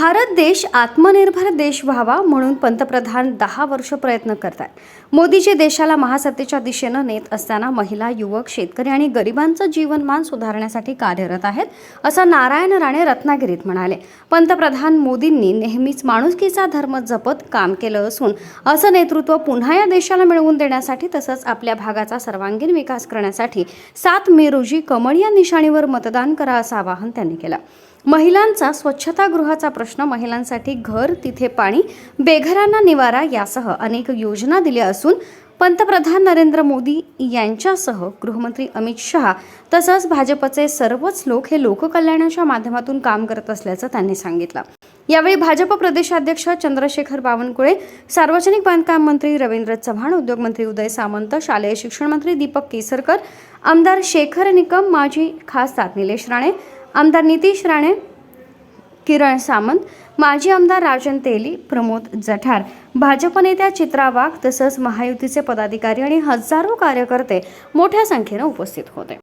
भारत देश आत्मनिर्भर देश व्हावा म्हणून पंतप्रधान दहा वर्ष प्रयत्न करतात मोदीजी देशाला महासत्तेच्या दिशेनं नेत असताना महिला युवक शेतकरी आणि गरिबांचं जीवनमान सुधारण्यासाठी कार्यरत आहेत असं नारायण राणे रत्नागिरीत म्हणाले. पंतप्रधान मोदींनी नेहमीच माणुसकीचा धर्म जपत काम केलं असून असं नेतृत्व पुन्हा या देशाला मिळवून देण्यासाठी तसंच आपल्या भागाचा सर्वांगीण विकास करण्यासाठी सात मे रोजी कमळ या निशाणीवर मतदान करा असं आवाहन त्यांनी केलं. महिलांचा स्वच्छतागृहाचा प्रश्न महिलांसाठी घर तिथे पाणी बेघरांना निवारा यासह अनेक योजना दिल्या असून पंतप्रधान नरेंद्र मोदी यांच्यासह गृहमंत्री अमित शहा तसंच भाजपचे सर्वच लोक हे लोककल्याणाच्या माध्यमातून काम करत असल्याचं त्यांनी सांगितलं. यावेळी भाजप प्रदेशाध्यक्ष चंद्रशेखर बावनकुळे सार्वजनिक बांधकाम मंत्री रवींद्र चव्हाण उद्योगमंत्री उदय सामंत शालेय शिक्षण मंत्री दीपक केसरकर आमदार शेखर निकम माजी खासदार निलेश राणे आमदार नितीश राणे किरण सामंत माजी आमदार राजन तेली प्रमोद जठार. भाजप नेत्या चित्रा वाघ तसंच महायुतीचे पदाधिकारी आणि हजारो कार्यकर्ते मोठ्या संख्येनं उपस्थित होते.